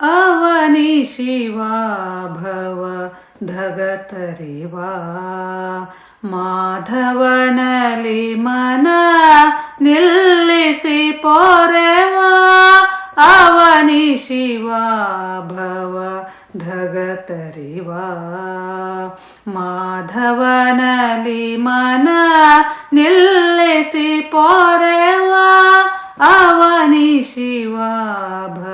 ಅವನಿ ಶಿವ ಭವ ಧಗತರಿವಾ. ಮಾಧವನಲಿ ಮನ ನಿಲ್ಲಿಸಿ ಪೊರೆವಾ. ಅವನಿ ಶಿವ ಭವ ಧಗತರಿವಾ. ಮಾಧವನಲಿ ಮನ ನಿಲ್ಲಿಸಿ ಪೊರೆವಾ. ಅವನಿ ಶಿವ ಭವ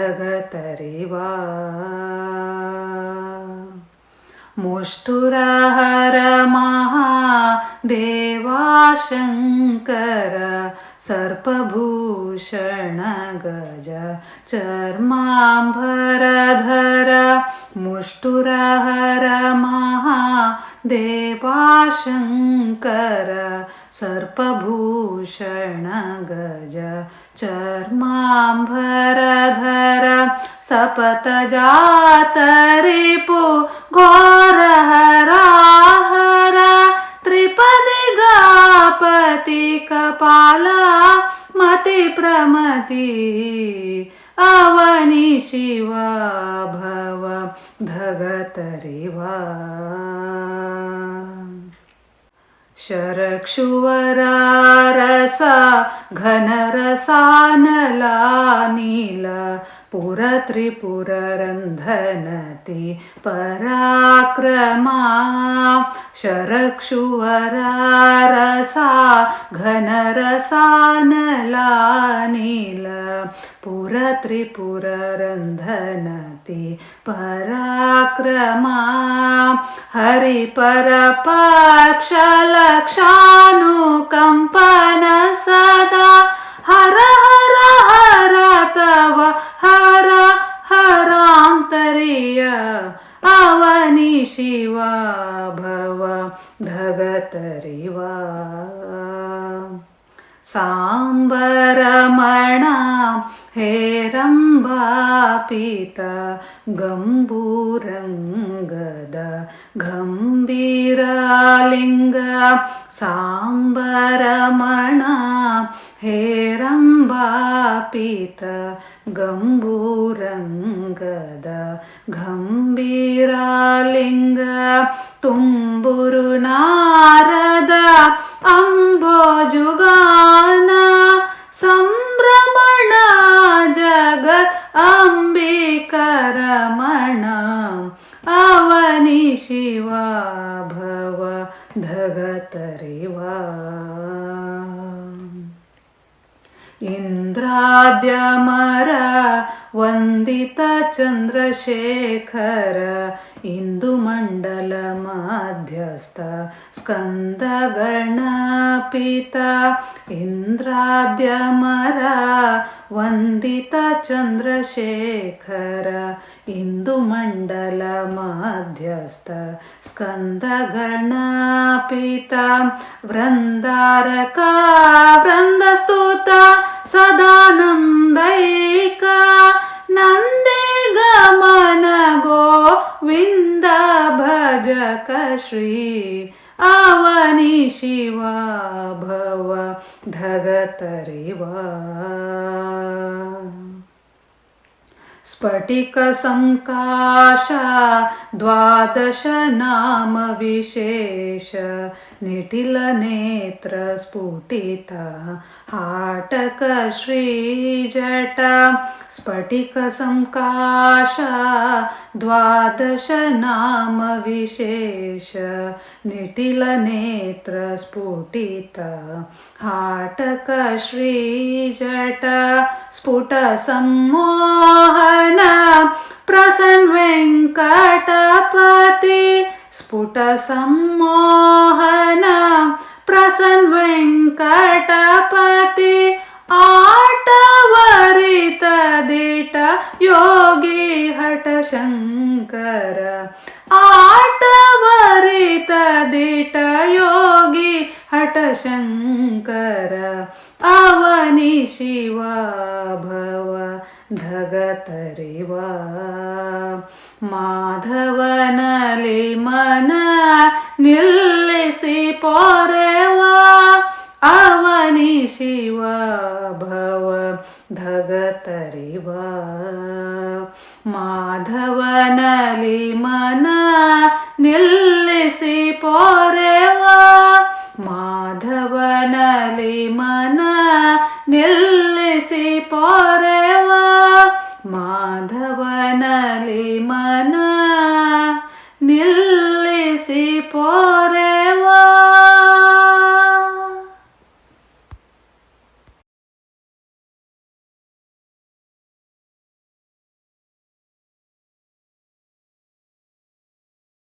जगतरिवा मुष्टुरहरमः देवाशङ्कर सर्पभूषणगज चर्माम्भरधर मुष्टुरहरमः देवाशङ्कर सर्पभूषण गज चर्माम्भरधर सपतजातरिपु घोरहराहर त्रिपदिगापति कपाला मतिप्रमति अवनि शिवा भव धगतरिवा शरक्षुवरारसा घनरसानलानिल पुरत्रिपुररन्धनति पराक्रमा शरक्षुवरारसा घनरसानलानील घनरसानलानिल त्रिपुररन्धनति पराक्रमा हरिपरपाक्षलक्षानुकम्पन सदा हर हर हर तव हर हरान्तरीय पवनि शिवा भव भगतरि वा साम्बरमणा ഹേ രംഭാപിത ഗംഭൂരംഗദ ഗംഭീരലിംഗ സാംബരമണ ഹേ രംഭാപിത ഗംഭൂരംഗദ ഗംഭീരലിംഗ തുമ്പുരു ಇಂದ್ರಾದ್ಯಮರ ವಂದಿತ ಚಂದ್ರಶೇಖರ, ಇಂದು ಮಂಡಲ ಮಾಧ್ಯಸ್ಥ ಸ್ಕಂದ ಗಣಪಿತ ಇಂದ್ರಾದ್ಯಮರ ವಂದಿತ ಚಂದ್ರಶೇಖರ, ಇಂದು ಮಂಡಲ ಮಾಧ್ಯಸ್ಥ ಸ್ಕಂದ ಗಣಪಿತ ವೃಂದಾರಕ ವೃಂದಸ್ತುತ शिवा भव धगतरिवा। स्फटिक संकाशा शनाम विशेष निटिल स्फुटता हाटक श्रीजट स्फटिक संकाश द्वादशनामविशेष निटिलनेत्रस्फुटिता हाटकश्रीजटा स्फटिकसङ्काशा द्वादशनामविशेष निटिलनेत्रस्फुटिता हाटकश्रीजट स्फुटसम्मोहन प्रसन्वेङ्कट पते स्फुटसम्मोहन प्रसन्नङ्कटपते आट वरितदेट योगी हटशङ्कर। आटवरितदिट योगी हटशङ्कर। अवनि शिवा भव। ಭಗತರಿವಾ ಮಾಧವನಲಿ ಮನ ನಿಲ್ಲಿಸಿ ಪೋರೆವಾ ಅವನಿ ಶಿವ ಭವ ಭಗತರಿವಾ ಮಾಧವನಲಿ ಮನ माधवनलिमन